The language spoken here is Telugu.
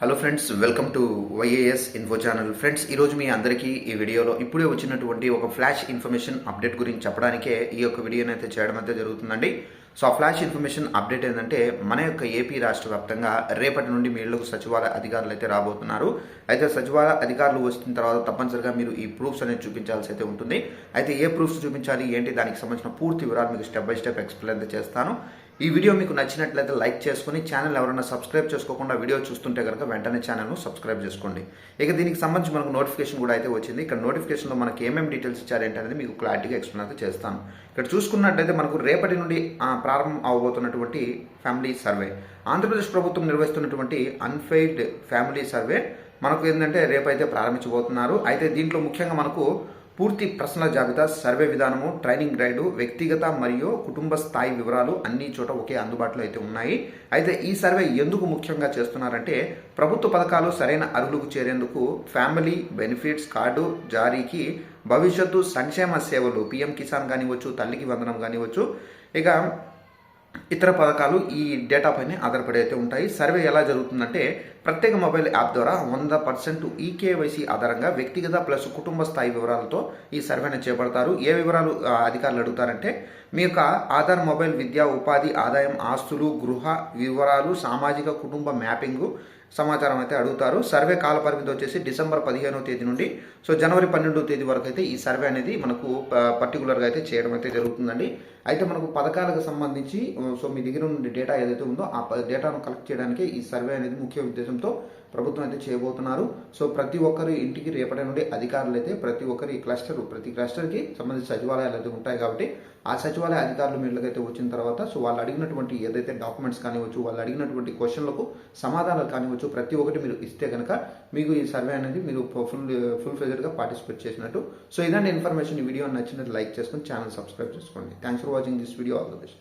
Hello friends welcome to YAS info channel friends ఈరోజు మీ అందరికీ ఈ వీడియోలో ఇప్పుడే వచ్చినటువంటి ఒక ఫ్లాష్ ఇన్ఫర్మేషన్ అప్డేట్ గురించి చెప్పడానికే ఈ యొక్క వీడియోని అయితే చేయడం అయితే జరుగుతుందండి. సో ఆ ఫ్లాష్ ఇన్ఫర్మేషన్ అప్డేట్ ఏంటంటే మన యొక్క ఏపీ రాష్ట్ర వ్యాప్తంగా రేపటి నుండి మీ ఇళ్ళకు సచివాలయ అధికారులు అయితే రాబోతున్నారు. అయితే సచివాలయ అధికారులు వచ్చిన తర్వాత తప్పనిసరిగా మీరు ఈ ప్రూఫ్స్ అనేది చూపించాల్సి అయితే ఉంటుంది. అయితే ఏ ప్రూఫ్స్ చూపించాలి ఏంటి దానికి సంబంధించిన పూర్తి వివరాలు మీకు స్టెప్ బై స్టెప్ ఎక్స్ప్లెయిన్ చేస్తాను. ఈ వీడియో మీకు నచ్చినట్లయితే లైక్ చేసుకుని ఛానల్ ఎవరైనా సబ్స్క్రైబ్ చేసుకోకుండా వీడియో చూస్తుంటే కనుక వెంటనే ఛానల్ను సబ్స్క్రైబ్ చేసుకోండి. ఇక దీనికి సంబంధించి మనకు నోటిఫికేషన్ కూడా అయితే వచ్చింది. ఇక్కడ నోటిఫికేషన్లో మనకి ఏమేమి డీటెయిల్స్ ఇచ్చారేంటి అనేది మీకు క్లారిటీగా ఎక్స్ప్లెయిన్ అయితే చేస్తాను. ఇక్కడ చూసుకున్నట్లయితే మనకు రేపటి నుండి ప్రారంభం అవబోతున్నటువంటి ఫ్యామిలీ సర్వే. ఆంధ్రప్రదేశ్ ప్రభుత్వం నిర్వహిస్తున్నటువంటి అన్ఫెయిడ్ ఫ్యామిలీ సర్వే మనకు ఏంటంటే రేపైతే ప్రారంభించబోతున్నారు. అయితే దీంట్లో ముఖ్యంగా మనకు పూర్తి ప్రశ్నల జాబితా సర్వే విధానము ట్రైనింగ్ గైడు వ్యక్తిగత మరియు కుటుంబ స్థాయి వివరాలు అన్ని చోట ఒకే అందుబాటులో అయితే ఉన్నాయి. అయితే ఈ సర్వే ఎందుకు ముఖ్యంగా చేస్తున్నారంటే ప్రభుత్వ పథకాలు సరైన అర్హులకు చేరేందుకు ఫ్యామిలీ బెనిఫిట్స్ కార్డు జారీకి భవిష్యత్తు సంక్షేమ సేవలు పిఎం కిసాన్ కానివచ్చు తల్లికి వందనం కానివచ్చు ఇక ఇతర పథకాలు ఈ డేటా పైన ఆధారపడి అయితే ఉంటాయి. సర్వే ఎలా జరుగుతుందంటే ప్రత్యేక మొబైల్ యాప్ ద్వారా వంద పర్సెంట్ ఈకేవైసీ ఆధారంగా వ్యక్తిగత ప్లస్ కుటుంబ స్థాయి వివరాలతో ఈ సర్వేను చేపడతారు. ఏ వివరాలు అధికారులు అడుగుతారంటే మీ యొక్క ఆధార్ మొబైల్ విద్యా ఉపాధి ఆదాయం ఆస్తులు గృహ వివరాలు సామాజిక కుటుంబ మ్యాపింగ్ సమాచారం అయితే అడుగుతారు. సర్వే కాల పరిమితి వచ్చేసి డిసెంబర్ పదిహేనో తేదీ నుండి సో జనవరి పన్నెండవ తేదీ వరకు అయితే ఈ సర్వే అనేది మనకు పర్టికులర్గా అయితే చేయడం అయితే జరుగుతుందండి. అయితే మనకు పథకాలకు సంబంధించి సో మీ దగ్గర నుండి డేటా ఏదైతే ఉందో ఆ డేటాను కలెక్ట్ చేయడానికి ఈ సర్వే అనేది ముఖ్య ఉద్దేశంతో ప్రభుత్వం అయితే చేయబోతున్నారు. సో ప్రతి ఒక్కరు ఇంటికి రేపటి నుండి అధికారులు అయితే ప్రతి ఒక్కరి క్లస్టర్ ప్రతి క్లస్టర్కి సంబంధించిన సచివాలయాలు అయితే ఉంటాయి కాబట్టి ఆ సచివాలయ అధికారులు మీళ్ళకైతే వచ్చిన తర్వాత సో వాళ్ళు అడిగినటువంటి ఏదైతే డాక్యుమెంట్స్ కానివచ్చు వాళ్ళు అడిగినటువంటి క్వశ్చన్లకు సమాధానాలు కానివచ్చు ప్రతి ఒక్కటి మీరు ఇస్తే కనుక మీకు ఈ సర్వే అనేది మీరు ఫుల్ ఫుల్ ఫెజర్గా పార్టిసిపేట్ చేసినట్టు. సో ఇలాంటి ఇన్ఫర్మేషన్ ఈ వీడియో నచ్చినట్టు లైక్ చేసుకుని ఛానల్ సబ్స్క్రైబ్ చేసుకోండి. Thanks for watching this video all the best